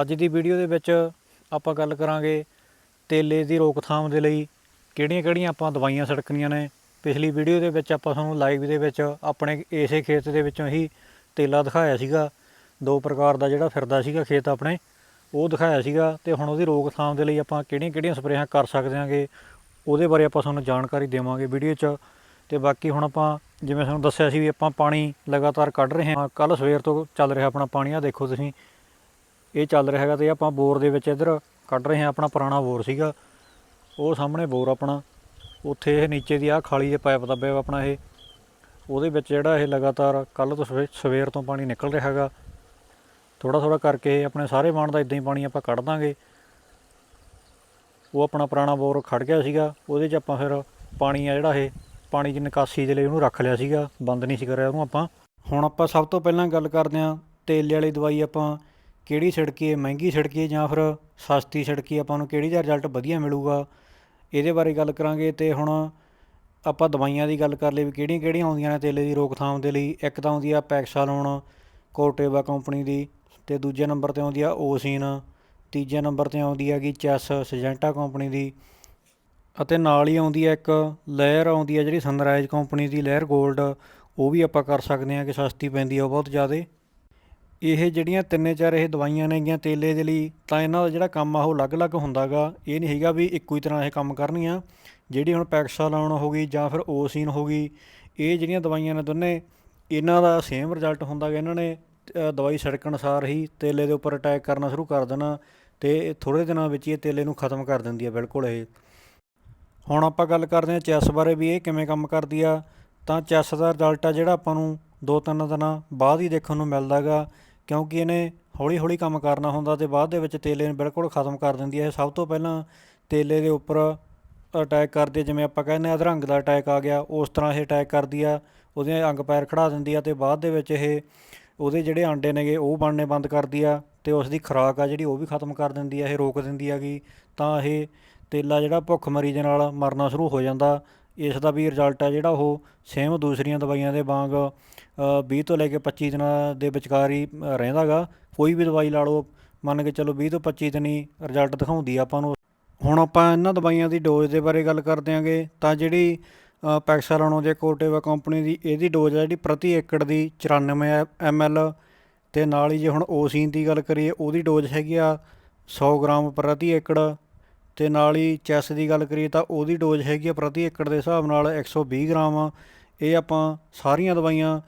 ਅੱਜ ਦੀ ਵੀਡੀਓ ਦੇ ਵਿੱਚ ਆਪਾਂ ਗੱਲ ਕਰਾਂਗੇ ਤੇਲੇ ਦੀ ਰੋਕਥਾਮ ਦੇ ਲਈ ਕਿਹੜੀਆਂ-ਕਿਹੜੀਆਂ ਆਪਾਂ ਦਵਾਈਆਂ ਛਿੜਕਣੀਆਂ ਨੇ। ਪਿਛਲੀ ਵੀਡੀਓ ਦੇ ਵਿੱਚ ਆਪਾਂ ਤੁਹਾਨੂੰ ਲਾਈਵ ਦੇ ਵਿੱਚ ਆਪਣੇ ਇਸੇ ਖੇਤ ਦੇ ਵਿੱਚੋਂ ਹੀ ਤੇਲਾ ਦਿਖਾਇਆ ਸੀਗਾ। ਦੋ ਪ੍ਰਕਾਰ ਦਾ ਜਿਹੜਾ ਫਿਰਦਾ ਸੀਗਾ ਖੇਤ ਆਪਣੇ, ਉਹ ਦਿਖਾਇਆ ਸੀਗਾ ਤੇ ਹੁਣ ਉਹਦੀ ਰੋਕਥਾਮ ਦੇ ਲਈ ਆਪਾਂ ਕਿਹੜੀਆਂ-ਕਿਹੜੀਆਂ ਸਪਰੇਹਾਂ ਕਰ ਸਕਦੇ ਹਾਂਗੇ, ਉਹਦੇ ਬਾਰੇ ਆਪਾਂ ਤੁਹਾਨੂੰ ਜਾਣਕਾਰੀ ਦੇਵਾਂਗੇ ਵੀਡੀਓ 'ਚ। ਤੇ ਬਾਕੀ ਹੁਣ ਆਪਾਂ ਜਿਵੇਂ ਤੁਹਾਨੂੰ ਦੱਸਿਆ ਸੀ ਵੀ ਆਪਾਂ ਪਾਣੀ ਲਗਾਤਾਰ ਕੱਢ ਰਹੇ ਹਾਂ ਕੱਲ ਸਵੇਰ ਤੋਂ ਚੱਲ ਰਿਹਾ ਆਪਣਾ ਪਾਣੀ ਆ ਦੇਖੋ ਤੁਸੀਂ ਇਹ ਚੱਲ ਰਿਹਾ ਹੈਗਾ ਤੇ ਆਪਾਂ ਬੋਰ ਦੇ ਵਿੱਚ ਇੱਧਰ ਕੱਢ ਰਹੇ ਹਾਂ ਆਪਣਾ ਪੁਰਾਣਾ ਬੋਰ ਸੀਗਾ। ਉਹ ਸਾਹਮਣੇ ਬੋਰ ਆਪਣਾ। ਉੱਥੇ ਇਹ ਨੀਚੇ ਦੀ ਆਹ ਖਾਲੀ ਦੇ ਪਾਈਪ ਦੱਬਿਆ ਆਪਣਾ ਇਹ। ਉਹਦੇ ਵਿੱਚ ਜਿਹੜਾ ਇਹ ਲਗਾਤਾਰ ਕੱਲ ਤੋਂ ਸਵੇ- ਸਵੇਰ ਤੋਂ ਪਾਣੀ ਨਿਕਲ ਰਿਹਾ ਹੈਗਾ। ਥੋੜਾ ਥੋੜਾ ਕਰਕੇ ਆਪਣੇ ਸਾਰੇ ਵਾਣ ਦਾ ਇਦਾਂ ਹੀ ਪਾਣੀ ਆਪਾਂ ਕੱਢ ਦਾਂਗੇ। ਉਹ ਆਪਣਾ ਪੁਰਾਣਾ ਬੋਰ ਖੜ ਗਿਆ ਸੀਗਾ। ਉਹਦੇ 'ਚ ਆਪਾਂ ਫਿਰ ਪਾਣੀ ਆ ਜਿਹੜਾ ਇਹ, ਪਾਣੀ ਦੀ ਨਿਕਾਸੀ ਦੇ ਲਈ ਉਹਨੂੰ ਰੱਖ ਲਿਆ ਸੀਗਾ। ਬੰਦ ਨਹੀਂ ਸੀ ਕਰਿਆ ਉਹਨੂੰ ਆਪਾਂ। ਹੁਣ ਆਪਾਂ ਸਭ ਤੋਂ ਪਹਿਲਾਂ ਗੱਲ ਕਰਦੇ ਹਾਂ ਤੇਲੇ ਵਾਲੀ ਦਵਾਈ ਆਪਾਂ। ਕਿਹੜੀ ਛਿੜਕੀਏ ਮਹਿੰਗੀ ਛਿੜਕੀਏ ਜਾਂ ਫਿਰ ਸਸਤੀ ਛਿੜਕੀਏ ਆਪਾਂ ਨੂੰ ਕਿਹੜੀ ਦਾ ਰਿਜ਼ਲਟ ਵਧੀਆ ਮਿਲੂਗਾ, ਇਹਦੇ ਬਾਰੇ ਗੱਲ ਕਰਾਂਗੇ ਤੇ ਹੁਣ ਆਪਾਂ ਦਵਾਈਆਂ ਦੀ ਗੱਲ ਕਰ ਲਈ ਵੀ ਕਿਹੜੀਆਂ ਕਿਹੜੀਆਂ ਆਉਂਦੀਆਂ ਨੇ ਤੇਲੇ ਦੀ ਰੋਕਥਾਮ ਦੇ ਲਈ, ਇੱਕ ਤਾਂ ਆਉਂਦੀ ਆ ਪੈਕਸਾਲੋਨ ਕੋਰਟੇਵਾ ਕੰਪਨੀ ਦੀ ਤੇ ਦੂਜੇ ਨੰਬਰ ਤੇ ਆਉਂਦੀ ਆ ਓਸੀਨ, ਤੀਜੇ ਨੰਬਰ ਤੇ ਆਉਂਦੀ ਹੈਗੀ ਚੈਸ, ਸਜੈਂਟਾ ਕੰਪਨੀ ਦੀ ਅਤੇ ਨਾਲ ਹੀ ਆਉਂਦੀ ਹੈ ਇੱਕ ਲੇਅਰ ਆਉਂਦੀ ਹੈ ਜਿਹੜੀ ਸਨਰਾਈਜ਼ ਕੰਪਨੀ ਦੀ ਲੇਅਰ 골ਡ ਉਹ ਵੀ ਆਪਾਂ ਕਰ ਸਕਦੇ ਹਾਂ ਕਿ ਸਸਤੀ ਪੈਂਦੀ ਆ ਉਹ ਬਹੁਤ ਜ਼ਿਆਦਾ। ਇਹ ਜਿਹੜੀਆਂ ਤਿੰਨੇ ਚਾਰ ਇਹ ਦਵਾਈਆਂ ਨੇਗੀਆਂ ਤੇਲੇ ਦੇ ਲਈ, ਤਾਂ ਇਹਨਾਂ ਦਾ ਜਿਹੜਾ ਕੰਮ ਆ ਉਹ ਅਲੱਗ-ਅਲੱਗ ਹੁੰਦਾਗਾ। ਇਹ ਨਹੀਂ ਹੈਗਾ ਵੀ ਇੱਕੋ ਹੀ ਤਰ੍ਹਾਂ ਇਹ ਕੰਮ ਕਰਨੀਆਂ। ਜਿਹੜੀ ਹੁਣ ਪੈਕਸਾਲੋਨ ਹੋ ਗਈ ਜਾਂ ਫਿਰ ਓਸੀਨ ਹੋ ਗਈ, ਇਹ ਜਿਹੜੀਆਂ ਦਵਾਈਆਂ ਨੇ ਦੋਨੇ, ਇਹਨਾਂ ਦਾ ਸੇਮ ਰਿਜ਼ਲਟ ਹੁੰਦਾਗਾ ਇਹਨਾਂ ਨੇ। ਦਵਾਈ ਛਿੜਕਣ ਸਾਰ ਹੀ ਤੇਲੇ ਦੇ ਉੱਪਰ ਅਟੈਕ ਕਰਨਾ ਸ਼ੁਰੂ ਕਰ ਦੇਣਾ ਤੇ ਥੋੜੇ ਦਿਨਾਂ ਵਿੱਚ ਹੀ ਇਹ ਤੇਲੇ ਨੂੰ ਖਤਮ ਕਰ ਦਿੰਦੀ ਹੈ ਬਿਲਕੁਲ ਇਹ। ਹੁਣ ਆਪਾਂ ਗੱਲ ਕਰਦੇ ਹਾਂ ਚੈਸ ਬਾਰੇ ਵੀ ਇਹ ਕਿਵੇਂ ਕੰਮ ਕਰਦੀ ਆ। ਤਾਂ ਚੈਸ ਦਾ ਰਿਜ਼ਲਟ ਆ ਜਿਹੜਾ ਆਪਾਂ ਨੂੰ ਦੋ ਤਿੰਨ ਦਿਨਾਂ ਬਾਅਦ ਹੀ ਦੇਖਣ ਨੂੰ ਮਿਲਦਾਗਾ। ਕਿਉਂਕਿ ਇਹਨੇ ਹੌਲੀ ਹੌਲੀ ਕੰਮ ਕਰਨਾ ਹੁੰਦਾ ਤੇ ਬਾਅਦ ਦੇ ਵਿੱਚ ਤੇਲੇ ਨੂੰ ਬਿਲਕੁਲ ਖਤਮ ਕਰ ਦਿੰਦੀ ਹੈ। ਇਹ ਸਭ ਤੋਂ ਪਹਿਲਾਂ ਤੇਲੇ ਦੇ ਉੱਪਰ ਅਟੈਕ ਕਰਦੀ ਹੈ, ਜਿਵੇਂ ਆਪਾਂ ਕਹਿੰਦੇ ਆ ਅਧਰੰਗ ਦਾ ਅਟੈਕ ਆ ਗਿਆ। ਉਸ ਤਰ੍ਹਾਂ ਇਹ ਅਟੈਕ ਕਰਦੀ ਆ, ਉਹਦੇ ਅੰਗ ਪੈਰ ਖੜਾ ਦਿੰਦੀ ਆ ਤੇ ਬਾਅਦ ਦੇ ਵਿੱਚ ਇਹ ਉਹਦੇ ਜਿਹੜੇ ਆਂਡੇ ਨੇਗੇ, ਉਹ ਬਣਨੇ ਬੰਦ ਕਰਦੀ ਆ ਤੇ ਉਸ ਦੀ ਖੁਰਾਕ ਆ ਜਿਹੜੀ, ਉਹ ਵੀ ਖਤਮ ਕਰ ਦਿੰਦੀ ਆ, ਇਹ ਰੋਕ ਦਿੰਦੀ ਹੈਗੀ ਤਾਂ ਇਹ ਤੇਲਾ ਜਿਹੜਾ ਭੁੱਖਮਰੀ ਦੇ ਨਾਲ ਮਰਨਾ ਸ਼ੁਰੂ ਹੋ ਜਾਂਦਾ। ਇਸ ਦਾ ਵੀ ਰਿਜ਼ਲਟ ਆ ਜਿਹੜਾ ਉਹ ਸੇਮ ਦੂਸਰੀਆਂ ਦਵਾਈਆਂ ਦੇ ਵਾਂਗ ਅ, 20 ਤੋਂ ਲੈ ਕੇ 25 ਦਿਨਾਂ ਦੇ ਵਿਚਕਾਰ ਹੀ ਅ, ਰਹਿੰਦਾਗਾ। ਕੋਈ ਵੀ ਦਵਾਈ ਲਾ ਲਓ ਮੰਨ ਕੇ ਚਲੋ 20 ਤੋਂ 25 ਦਿਨ ਹੀ ਰਿਜ਼ਲਟ ਦਿਖਾਉਂਦੀ ਆ ਆਪਾਂ ਨੂੰ। ਹੁਣ ਆਪਾਂ ਇਹਨਾਂ ਦਵਾਈਆਂ ਦੀ ਡੋਜ਼ ਦੇ ਬਾਰੇ ਗੱਲ ਕਰਦੇ ਆਂਗੇ ਤਾਂ ਜਿਹੜੀ ਪੈਕਸਾਲੋਨ ਦੇ ਕੋਟੇਵਾ ਕੰਪਨੀ ਦੀ ਇਹਦੀ ਡੋਜ਼ ਆ ਜਿਹੜੀ ਪ੍ਰਤੀ ਏਕੜ ਦੀ 94 ਐਮਐਲ ਤੇ ਨਾਲ ਹੀ ਜੇ ਹੁਣ ਓਸੀਨ ਦੀ ਗੱਲ ਕਰੀਏ ਉਹਦੀ ਡੋਜ਼ ਹੈਗੀ ਆ 100 ਗ੍ਰਾਮ ਪ੍ਰਤੀ ਏਕੜ ਤੇ ਨਾਲ ਹੀ ਚੈਸ ਦੀ ਗੱਲ ਕਰੀਏ ਤਾਂ ਉਹਦੀ ਡੋਜ਼ ਹੈਗੀ ਆ ਪ੍ਰਤੀ ਏਕੜ ਦੇ ਹਿਸਾਬ ਨਾਲ 120 ਗ੍ਰਾਮ ਇਹ ਆਪਾਂ ਸਾਰੀਆਂ ਦਵਾਈਆਂ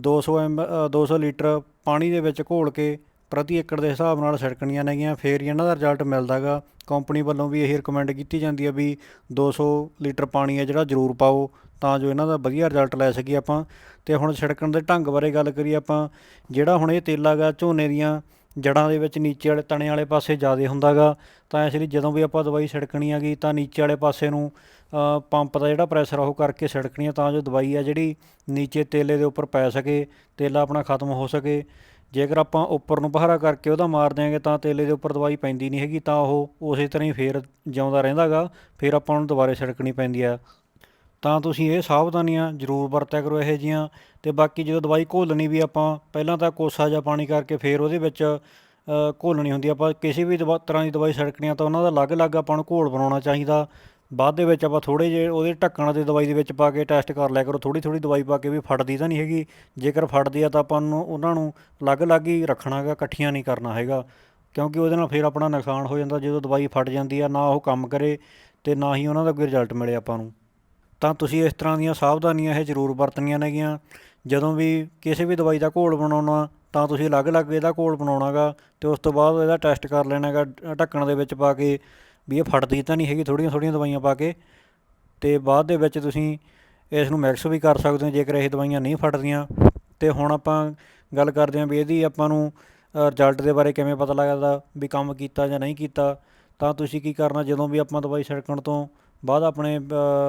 200 ਐਮ 200 ਲੀਟਰ ਪਾਣੀ ਦੇ ਵਿੱਚ ਘੋਲ ਕੇ ਪ੍ਰਤੀ ਏਕੜ ਦੇ ਹਿਸਾਬ ਨਾਲ ਛਿੜਕਣੀਆਂ ਨੇਗੀਆਂ, ਫੇਰ ਇਹਨਾਂ ਦਾ ਰਿਜ਼ਲਟ ਮਿਲਦਾਗਾ। ਕੰਪਨੀ ਵੱਲੋਂ ਵੀ ਇਹ ਰਿਕਮੈਂਡ ਕੀਤੀ ਜਾਂਦੀ ਹੈ ਵੀ 200 ਲੀਟਰ ਪਾਣੀ ਹੈ ਜਿਹੜਾ ਜ਼ਰੂਰ ਪਾਓ, ਤਾਂ ਜੋ ਇਹਨਾਂ ਦਾ ਵਧੀਆ ਰਿਜ਼ਲਟ ਲੈ ਸਕੀਏ ਆਪਾਂ। ਤੇ ਹੁਣ ਛਿੜਕਣ ਦੇ ਢੰਗ ਬਾਰੇ ਗੱਲ ਕਰੀਏ ਆਪਾਂ, ਜਿਹੜਾ ਹੁਣ ਇਹ ਤੇਲਾ ਗਾ ਝੋਨੇ ਦੀਆਂ ਜੜਾਂ ਦੇ ਵਿੱਚ ਨੀਚੇ ਵਾਲੇ, ਤਣੇ ਵਾਲੇ ਪਾਸੇ ਜ਼ਿਆਦਾ ਹੁੰਦਾਗਾ, ਤਾਂ ਇਸ ਲਈ ਜਦੋਂ ਵੀ ਆਪਾਂ ਦਵਾਈ ਛਿੜਕਣੀ ਹੈਗੀ, ਤਾਂ ਨੀਚੇ ਵਾਲੇ ਪਾਸੇ ਨੂੰ ਪੰਪ ਦਾ ਜਿਹੜਾ ਪ੍ਰੈਸ਼ਰ ਆ ਉਹ ਕਰਕੇ ਛਿੜਕਣੀ ਆ, ਤਾਂ ਜੋ ਦਵਾਈ ਆ ਜਿਹੜੀ ਨੀਚੇ ਤੇਲੇ ਦੇ ਉੱਪਰ ਪੈ ਸਕੇ, ਤੇਲਾ ਆਪਣਾ ਖਤਮ ਹੋ ਸਕੇ। ਜੇਕਰ ਆਪਾਂ ਉੱਪਰ ਨੂੰ ਪਹਾਰਾ ਕਰਕੇ ਉਹਦਾ ਮਾਰ ਦਿਆਂਗੇ, ਤਾਂ ਤੇਲੇ ਦੇ ਉੱਪਰ ਦਵਾਈ ਪੈਂਦੀ ਨਹੀਂ ਹੈਗੀ, ਤਾਂ ਉਹ ਉਸੇ ਤਰ੍ਹਾਂ ਹੀ ਫੇਰ ਜਿਉਂਦਾ ਰਹਿੰਦਾਗਾ, ਫਿਰ ਆਪਾਂ ਨੂੰ ਦੁਬਾਰੇ ਛਿੜਕਣੀ ਪੈਂਦੀ ਆ। ਤਾਂ ਤੁਸੀਂ ਇਹ ਸਾਵਧਾਨੀਆਂ ਜ਼ਰੂਰ ਵਰਤਿਆ ਕਰੋ ਇਹੋ ਜਿਹੀਆਂ ਤੇ ਬਾਕੀ ਜਦੋਂ ਦਵਾਈ ਘੋਲਣੀ ਵੀ ਆਪਾਂ, ਪਹਿਲਾਂ ਤਾਂ ਕੋਸਾ ਜਿਹਾ ਪਾਣੀ ਕਰਕੇ ਫੇਰ ਉਹਦੇ ਵਿੱਚ ਘੋਲਣੀ ਹੁੰਦੀ ਆਪਾਂ ਕਿਸੇ ਵੀ ਦਵਾ, ਤਰ੍ਹਾਂ ਦੀ ਦਵਾਈ ਛਿੜਕਣੀ ਆ ਤਾਂ ਉਹਨਾਂ ਦਾ ਅਲੱਗ-ਅਲੱਗ ਆਪਾਂ ਨੂੰ ਘੋਲ ਬਣਾਉਣਾ ਚਾਹੀਦਾ। ਬਾਅਦ ਦੇ ਵਿੱਚ ਆਪਾਂ ਥੋੜੇ ਜਿਹੇ ਉਹਦੇ ਢੱਕਣ ਦੇ ਦਵਾਈ ਦੇ ਵਿੱਚ ਪਾ ਕੇ ਟੈਸਟ ਕਰ ਲਿਆ ਕਰੋ। ਥੋੜੀ ਥੋੜੀ ਦਵਾਈ ਪਾ ਕੇ ਵੀ ਫਟਦੀ ਤਾਂ ਨਹੀਂ ਹੈਗੀ। ਜੇਕਰ ਫਟਦੀ ਆ ਤਾਂ ਆਪਾਂ ਨੂੰ ਉਹਨਾਂ ਨੂੰ ਅਲੱਗ-ਅਲੱਗ ਹੀ ਰੱਖਣਾ ਹੈਗਾ, ਇਕੱਠੀਆਂ ਨਹੀਂ ਕਰਨਾ ਹੈਗਾ। ਕਿਉਂਕਿ ਉਹਦੇ ਨਾਲ ਫਿਰ ਆਪਣਾ ਨੁਕਸਾਨ ਹੋ ਜਾਂਦਾ। ਜਦੋਂ ਦਵਾਈ ਫਟ ਜਾਂਦੀ ਆ, ਨਾ ਉਹ ਕੰਮ ਕਰੇ ਤੇ ਨਾ ਹੀ ਉਹਨਾਂ ਦਾ ਕੋਈ ਰਿਜ਼ਲਟ ਮਿਲੇ ਆਪਾਂ ਨੂੰ। ਤਾਂ ਤੁਸੀਂ ਇਸ ਤਰ੍ਹਾਂ ਦੀਆਂ ਸਾਵਧਾਨੀਆਂ ਇਹ ਜ਼ਰੂਰ ਵਰਤਣੀਆਂ ਨੇਗੀਆਂ। ਜਦੋਂ ਵੀ ਕਿਸੇ ਵੀ ਦਵਾਈ ਦਾ ਘੋਲ ਬਣਾਉਣਾ, ਤਾਂ ਤੁਸੀਂ ਅਲੱਗ-ਅਲੱਗ ਇਹਦਾ ਘੋਲ ਬਣਾਉਣਾਗਾ ਤੇ ਉਸ ਤੋਂ ਬਾਅਦ ਇਹਦਾ ਟੈਸਟ ਕਰ ਲੈਣਾਗਾ ਢੱਕਣ ਦੇ ਵਿੱਚ ਪਾ ਕੇ, ਵੀ ਇਹ ਫਟਦੀ ਤਾਂ ਨਹੀਂ ਹੈਗੀ ਥੋੜ੍ਹੀਆਂ ਥੋੜ੍ਹੀਆਂ ਦਵਾਈਆਂ ਪਾ ਕੇ। ਤੇ ਬਾਅਦ ਦੇ ਵਿੱਚ ਤੁਸੀਂ ਇਸ ਨੂੰ ਮਿਕਸ ਵੀ ਕਰ ਸਕਦੇ ਹੋ, ਜੇਕਰ ਇਹ ਦਵਾਈਆਂ ਨਹੀਂ ਫਟਦੀਆਂ। ਤੇ ਹੁਣ ਆਪਾਂ ਗੱਲ ਕਰਦੇ ਹਾਂ ਵੀ ਇਹਦੀ ਆਪਾਂ ਨੂੰ ਰਿਜ਼ਲਟ ਦੇ ਬਾਰੇ ਕਿਵੇਂ ਪਤਾ ਲੱਗਦਾ, ਵੀ ਕੰਮ ਕੀਤਾ ਜਾਂ ਨਹੀਂ ਕੀਤਾ। ਤਾਂ ਤੁਸੀਂ ਕੀ ਕਰਨਾ, ਜਦੋਂ ਵੀ ਆਪਾਂ ਦਵਾਈ ਛਿੜਕਣ ਤੋਂ ਬਾਅਦ ਆਪਣੇ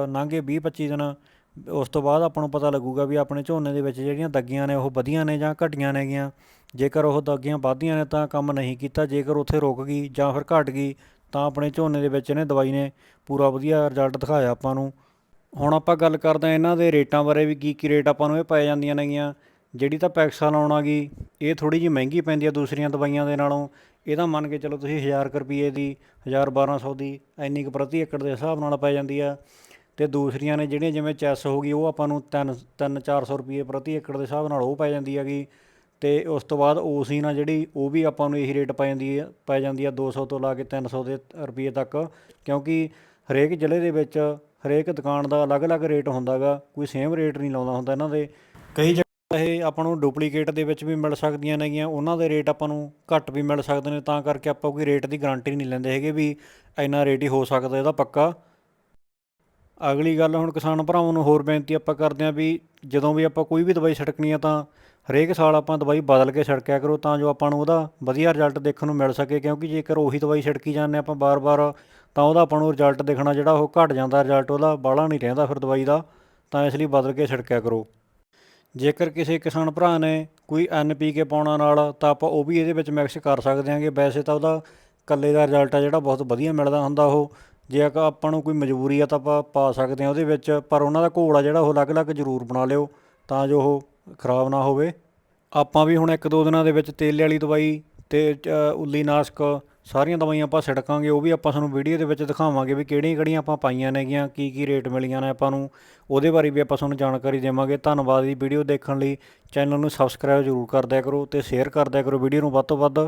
ਲੰਘੇ 20 25 ਦਿਨ, ਉਸ ਤੋਂ ਬਾਅਦ ਆਪਾਂ ਨੂੰ ਪਤਾ ਲੱਗੂਗਾ ਵੀ ਆਪਣੇ ਝੋਨੇ ਦੇ ਵਿੱਚ ਜਿਹੜੀਆਂ ਦੱਗੀਆਂ ਨੇ ਉਹ ਵਧੀਆਂ ਨੇ ਜਾਂ ਘਟੀਆਂ ਨੇਗੀਆਂ ਜੇਕਰ ਉਹ ਦੱਗੀਆਂ ਵੱਧਦੀਆਂ ਨੇ ਤਾਂ ਕੰਮ ਨਹੀਂ ਕੀਤਾ, ਜੇਕਰ ਉੱਥੇ ਰੁਕ ਗਈ ਜਾਂ ਫਿਰ ਘਟ ਗਈ, ਤਾਂ ਆਪਣੇ ਝੋਨੇ ਦੇ ਵਿੱਚ ਇਹਨੇ ਦਵਾਈ ਨੇ ਪੂਰਾ ਵਧੀਆ ਰਿਜ਼ਲਟ ਦਿਖਾਇਆ ਆਪਾਂ ਨੂੰ। ਹੁਣ ਆਪਾਂ ਗੱਲ ਕਰਦੇ ਹਾਂ ਇਹਨਾਂ ਦੇ ਰੇਟਾਂ ਬਾਰੇ ਵੀ ਕੀ ਕੀ ਰੇਟ ਆਪਾਂ ਨੂੰ ਇਹ ਪੈ ਜਾਂਦੀਆਂ ਨੇਗੀਆਂ। ਜਿਹੜੀ ਤਾਂ ਪੈਕਸਾਲ ਆਉਣ ਆ ਗਈ, ਇਹ ਥੋੜੀ ਜਿਹੀ ਮਹਿੰਗੀ ਪੈਂਦੀ ਆ ਦੂਸਰੀਆਂ ਦਵਾਈਆਂ ਦੇ ਨਾਲੋਂ। ਇਹਦਾ ਮੰਨ ਕੇ ਚਲੋ ਤੁਸੀਂ 1000 ਕੁ ਰੁਪਏ ਦੀ 1000 1200 ਦੀ ਇੰਨੀ ਕੁ ਪ੍ਰਤੀ ਏਕੜ ਦੇ ਹਿਸਾਬ ਨਾਲ ਪੈ ਜਾਂਦੀ ਆ। ਤੇ ਦੂਸਰੀਆਂ ਨੇ ਜਿਹੜੀਆਂ ਜਿਵੇਂ ਚੈਸ ਹੋ ਗਈ, ਉਹ ਆਪਾਂ ਨੂੰ 3 3 400 ਰੁਪਏ ਪ੍ਰਤੀ ਏਕੜ ਦੇ ਹਿਸਾਬ ਨਾਲ ਉਹ ਪੈ ਜਾਂਦੀ ਹੈਗੀ। ਤੇ ਉਸ ਤੋਂ ਬਾਅਦ ਓਸੀਨ ਆ ਜਿਹੜੀ, ਉਹ ਵੀ ਆਪਾਂ ਨੂੰ ਇਹੀ ਰੇਟ ਪੈ ਜਾਂਦੀ ਹੈ ਪੈ ਜਾਂਦੀ ਆ 200 ਤੋਂ ਲਾ ਕੇ 300 ਦੇ ਰੁਪਏ ਤੱਕ। ਕਿਉਂਕਿ ਹਰੇਕ ਜ਼ਿਲ੍ਹੇ ਦੇ ਵਿੱਚ ਹਰੇਕ ਦੁਕਾਨ ਦਾ ਅਲੱਗ-ਅਲੱਗ ਰੇਟ ਹੁੰਦਾਗਾ ਕੋਈ ਸੇਮ ਰੇਟ ਨਹੀਂ ਲਾਉਂਦਾ ਹੁੰਦਾ ਇਹਨਾਂ ਦੇ। ਕਈ ਜਗ੍ਹਾ ਇਹ ਆਪਾਂ ਨੂੰ ਡੁਪਲੀਕੇਟ ਦੇ ਵਿੱਚ ਵੀ ਮਿਲ ਸਕਦੀਆਂ ਨੇਗੀਆਂ, ਉਹਨਾਂ ਦੇ ਰੇਟ ਆਪਾਂ ਨੂੰ ਘੱਟ ਵੀ ਮਿਲ ਸਕਦੇ ਨੇ, ਤਾਂ ਕਰਕੇ ਆਪਾਂ ਕੋਈ ਰੇਟ ਦੀ ਗਾਰੰਟੀ ਨਹੀਂ ਲੈਂਦੇ ਹੈਗੇ ਵੀ ਇੰਨਾ ਰੇਟ ਹੀ ਹੋ ਸਕਦਾ ਇਹਦਾ ਪੱਕਾ। ਅਗਲੀ ਗੱਲ ਹੁਣ ਕਿਸਾਨ ਭਰਾਵਾਂ ਨੂੰ ਹੋਰ ਬੇਨਤੀ ਆਪਾਂ ਕਰਦੇ ਹਾਂ ਵੀ ਜਦੋਂ ਵੀ ਆਪਾਂ ਕੋਈ ਵੀ ਦਵਾਈ ਛਿੜਕਣੀ ਆ ਤਾਂ ਹਰੇਕ ਸਾਲ ਆਪਾਂ ਦਵਾਈ ਬਦਲ ਕੇ ਛਿੜਕਿਆ ਕਰੋ ਤਾਂ ਜੋ ਆਪਾਂ ਨੂੰ ਉਹਦਾ ਵਧੀਆ ਰਿਜ਼ਲਟ ਦੇਖਣ ਨੂੰ ਮਿਲ ਸਕੇ, ਕਿਉਂਕਿ ਜੇਕਰ ਉਹੀ ਦਵਾਈ ਛਿੜਕੀ ਜਾਂਦੇ ਆਪਾਂ ਬਾਰ-ਬਾਰ, ਤਾਂ ਉਹਦਾ ਆਪਾਂ ਨੂੰ ਰਿਜ਼ਲਟ ਦੇਖਣਾ ਜਿਹੜਾ ਉਹ ਘਟ ਜਾਂਦਾ ਰਿਜ਼ਲਟ ਉਹਦਾ ਬਾਹਲਾ ਨਹੀਂ ਰਹਿੰਦਾ ਫਿਰ ਦਵਾਈ ਦਾ, ਤਾਂ ਇਸ ਲਈ ਬਦਲ ਕੇ ਛਿੜਕਿਆ ਕਰੋ। ਜੇਕਰ ਕਿਸੇ ਕਿਸਾਨ ਭਰਾ ਨੇ ਕੋਈ ਐਨਪੀਕੇ ਪਾਉਣਾ ਨਾਲ ਤਾਂ ਆਪਾਂ ਉਹ ਵੀ ਇਹਦੇ ਵਿੱਚ ਮਿਕਸ ਕਰ ਸਕਦੇ ਹਾਂਗੇ। ਵੈਸੇ ਤਾਂ ਉਹਦਾ ਕੱਲੇ ਦਾ ਰਿਜ਼ਲਟ ਆ ਜਿਹੜਾ ਬਹੁਤ ਵਧੀਆ ਮਿਲਦਾ ਹੁੰਦਾ ਉਹ। ਜੇ ਆਪਾਂ ਆਪਾਂ ਨੂੰ ਕੋਈ ਮਜਬੂਰੀ ਆ ਤਾਂ ਆਪਾਂ ਪਾ ਸਕਦੇ ਹਾਂ ਉਹਦੇ ਵਿੱਚ ਪਰ ਉਹਨਾਂ ਦਾ ਘੋਲ ਆ ਜਿਹੜਾ ਉਹ ਅਲੱਗ-ਅਲੱਗ ਜ਼ਰੂਰ ਬਣਾ ਲਿਓ ਤਾਂ ਜੋ ਉਹ ਖਰਾਬ ਨਾ ਹੋਵੇ। ਆਪਾਂ ਵੀ ਹੁਣ ਇੱਕ ਦੋ ਦਿਨਾਂ ਦੇ ਵਿੱਚ ਤੇਲੇ ਵਾਲੀ ਦਵਾਈ ਤੇ ਅ, ਉੱਲੀ ਨਾਸ਼ਕ ਸਾਰੀਆਂ ਦਵਾਈਆਂ ਆਪਾਂ ਛਿੜਕਾਂਗੇ ਉਹ ਵੀ ਆਪਾਂ ਤੁਹਾਨੂੰ ਵੀਡੀਓ ਦੇ ਵਿੱਚ ਦਿਖਾਵਾਂਗੇ ਵੀ ਕਿਹੜੀਆਂ ਕਿਹੜੀਆਂ ਆਪਾਂ ਪਾਈਆਂ ਨੇਗੀਆਂ, ਕੀ ਕੀ ਰੇਟ ਮਿਲੀਆਂ ਨੇ ਆਪਾਂ ਨੂੰ। ਉਹਦੇ ਬਾਰੇ ਵੀ ਆਪਾਂ ਤੁਹਾਨੂੰ ਜਾਣਕਾਰੀ ਦੇਵਾਂਗੇ। ਧੰਨਵਾਦ ਜੀ ਵੀਡੀਓ ਦੇਖਣ ਲਈ। ਚੈਨਲ ਨੂੰ ਸਬਸਕ੍ਰਾਈਬ ਜ਼ਰੂਰ ਕਰ ਦਿਆ ਕਰੋ ਤੇ ਸ਼ੇਅਰ ਕਰ ਦਿਆ ਕਰੋ ਵੀਡੀਓ ਨੂੰ ਵੱਧ ਤੋਂ ਵੱਧ।